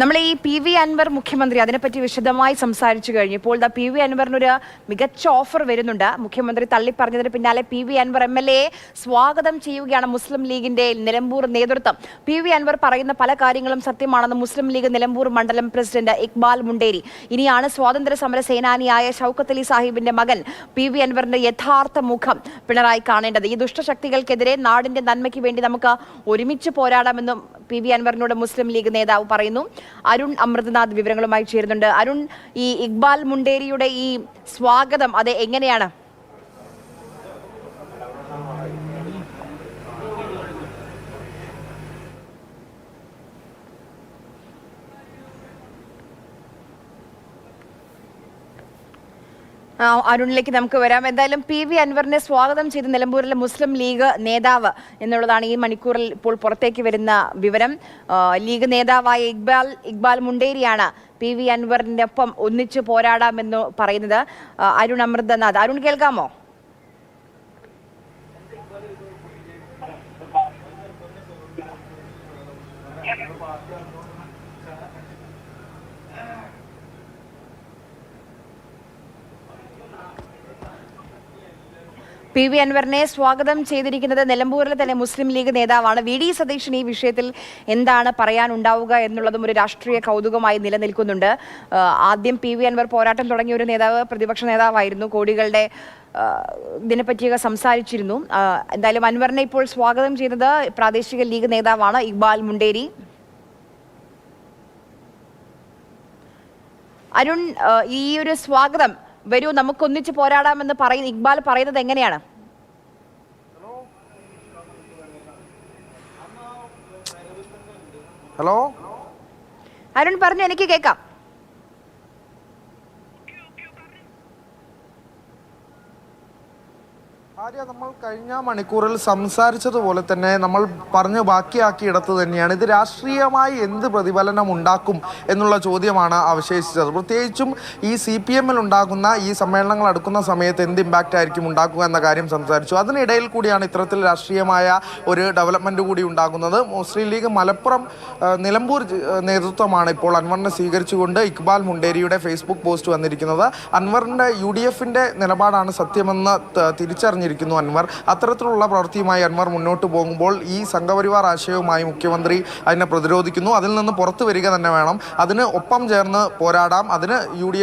നമ്മൾ ഈ P V Anwar മുഖ്യമന്ത്രി അതിനെപ്പറ്റി വിശദമായി സംസാരിച്ചു കഴിഞ്ഞു. ഇപ്പോൾ ദാ പി വി അൻവറിനൊരു മികച്ച ഓഫർ വരുന്നുണ്ട്. മുഖ്യമന്ത്രി തള്ളിപ്പറഞ്ഞതിന് പിന്നാലെ P V Anwar M L A സ്വാഗതം ചെയ്യുകയാണ് മുസ്ലിം ലീഗിന്റെ നിലമ്പൂർ നേതൃത്വം. പി വി അൻവർ പറയുന്ന പല കാര്യങ്ങളും സത്യമാണെന്ന് മുസ്ലിം ലീഗ് നിലമ്പൂർ മണ്ഡലം പ്രസിഡന്റ് ഇക്ബാൽ മുണ്ടേരി. ഇനിയാണ് സ്വാതന്ത്ര്യ സമര സേനാനിയായ ഷൌക്കത്ത് അലി സാഹിബിന്റെ മകൻ പി വി അൻവറിന്റെ യഥാർത്ഥ മുഖം പിണറായി കാണേണ്ടത്. ഈ ദുഷ്ടശക്തികൾക്കെതിരെ നാടിന്റെ നന്മയ്ക്ക് വേണ്ടി നമുക്ക് ഒരുമിച്ച് പോരാടാമെന്നും പി വി അൻവറിനോട് മുസ്ലിം ലീഗ് നേതാവ് പറയുന്നു. അരുൺ അമൃതനാഥ് വിവരങ്ങളുമായി ചേരുന്നുണ്ട്. അരുൺ ഈ ഇക്ബാൽ മുണ്ടേരിയുടെ ഈ സ്വാഗതം അത് എങ്ങനെയാണ്? അരുണിലേക്ക് നമുക്ക് വരാം. എന്തായാലും പി വി അൻവറിനെ സ്വാഗതം ചെയ്ത് നിലമ്പൂരിലെ മുസ്ലിം ലീഗ് നേതാവ് എന്നുള്ളതാണ് ഈ മണിക്കൂറിൽ ഇപ്പോൾ പുറത്തേക്ക് വരുന്ന വിവരം. ലീഗ് നേതാവായ ഇക്ബാൽ ഇക്ബാൽ മുണ്ടേരിയാണ് പി വി അൻവറിന്റെ ഒപ്പം ഒന്നിച്ചു പോരാടാമെന്ന് പറയുന്നത്. അരുൺ അമൃതനാഥ്. അരുൺ കേൾക്കാമോ? പി വി അൻവറിനെ സ്വാഗതം ചെയ്തിരിക്കുന്നത് നിലമ്പൂരിലെ തന്നെ മുസ്ലിം ലീഗ് നേതാവാണ്. വി ഡി സതീശൻ ഈ വിഷയത്തിൽ എന്താണ് പറയാനുണ്ടാവുക എന്നുള്ളതും ഒരു രാഷ്ട്രീയ കൗതുകമായി നിലനിൽക്കുന്നുണ്ട്. ആദ്യം പി വി അൻവർ പോരാട്ടം തുടങ്ങിയ ഒരു നേതാവ് പ്രതിപക്ഷ നേതാവായിരുന്നു. കോടികളുടെ ഇതിനെപ്പറ്റിയൊക്കെ സംസാരിച്ചിരുന്നു. എന്തായാലും അൻവറിനെ ഇപ്പോൾ സ്വാഗതം ചെയ്തത് പ്രാദേശിക ലീഗ് നേതാവാണ് ഇക്ബാൽ മുണ്ടേരി. അരുൺ ഈ ഒരു സ്വാഗതം വരൂ നമുക്കൊന്നിച്ച് പോരാടാമെന്ന് പറയുന്ന ഇക്ബാൽ പറയുന്നത് എങ്ങനെയാണ്? ഹലോ? അരുൺ പറഞ്ഞു എനിക്ക് കേൾക്കാം. ആര്യ നമ്മൾ കഴിഞ്ഞ മണിക്കൂറിൽ സംസാരിച്ചതുപോലെ തന്നെ നമ്മൾ പറഞ്ഞു ബാക്കിയാക്കിയിടത്ത് തന്നെയാണ്. ഇത് രാഷ്ട്രീയമായി എന്ത് പ്രതിഫലനം ഉണ്ടാക്കും എന്നുള്ള ചോദ്യമാണ് അവശേഷിച്ചത്. പ്രത്യേകിച്ചും ഈ സി പി എമ്മിൽ ഉണ്ടാകുന്ന ഈ സമ്മേളനങ്ങൾ അടുക്കുന്ന സമയത്ത് എന്ത് ഇമ്പാക്റ്റ് ആയിരിക്കും ഉണ്ടാക്കുക എന്ന കാര്യം സംസാരിച്ചു. അതിനിടയിൽ കൂടിയാണ് ഇത്തരത്തിൽ രാഷ്ട്രീയമായ ഒരു ഡെവലപ്മെന്റ് കൂടി ഉണ്ടാകുന്നത്. മുസ്ലിം ലീഗ് മലപ്പുറം നിലമ്പൂർ നേതൃത്വമാണ് ഇപ്പോൾ അൻവറിനെ സ്വീകരിച്ചുകൊണ്ട് ഇക്ബാൽ മുണ്ടേരിയുടെ ഫേസ്ബുക്ക് പോസ്റ്റ് വന്നിരിക്കുന്നത്. അൻവറിന്റെ യു ഡി നിലപാടാണ് സത്യമെന്ന് ത- തിരിച്ചറിഞ്ഞിരിക്കുന്നു അൻവർ. അത്തരത്തിലുള്ള പ്രവൃത്തിയുമായി അൻവർ മുന്നോട്ട് പോകുമ്പോൾ ഈ സംഘപരിവാർ ആശയവുമായി മുഖ്യമന്ത്രി അതിനെ പ്രതിരോധിക്കുന്നു. അതിൽ നിന്ന് പുറത്തു വരിക തന്നെ വേണം. അതിന് ഒപ്പം ചേർന്ന് പോരാടാം. അതിന് യു ഡി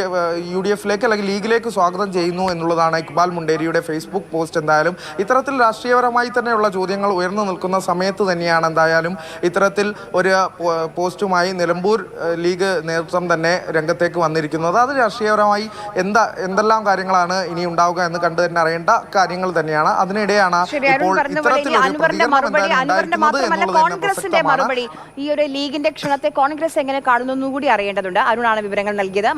യു ഡി എഫിലേക്ക് അല്ലെങ്കിൽ ലീഗിലേക്ക് സ്വാഗതം ചെയ്യുന്നു എന്നുള്ളതാണ് ഇക്ബാൽ മുണ്ടേരിയുടെ ഫേസ്ബുക്ക് പോസ്റ്റ് എന്തായാലും. ഇത്തരത്തിൽ രാഷ്ട്രീയപരമായി തന്നെയുള്ള ചോദ്യങ്ങൾ ഉയർന്നു നിൽക്കുന്ന സമയത്ത് തന്നെയാണ് എന്തായാലും ഇത്തരത്തിൽ ഒരു പോസ്റ്റുമായി നിലമ്പൂർ ലീഗ് നേതൃത്വം തന്നെ രംഗത്തേക്ക് വന്നിരിക്കുന്നത്. അത് രാഷ്ട്രീയപരമായി എന്താ എന്തെല്ലാം കാര്യങ്ങളാണ് ഇനി ഉണ്ടാവുക എന്ന് കണ്ടു തന്നെ അറിയേണ്ട കാര്യങ്ങൾ തന്നെയാണ്. അതിനിടെയാണ് കോൺഗ്രസിന്റെ മറുപടി. ഈ ഒരു ലീഗിന്റെ ക്ഷണത്തെ കോൺഗ്രസ് എങ്ങനെ കാണുന്നു കൂടി അറിയേണ്ടതുണ്ട്. അരുണാണ് വിവരങ്ങൾ നൽകിയത്.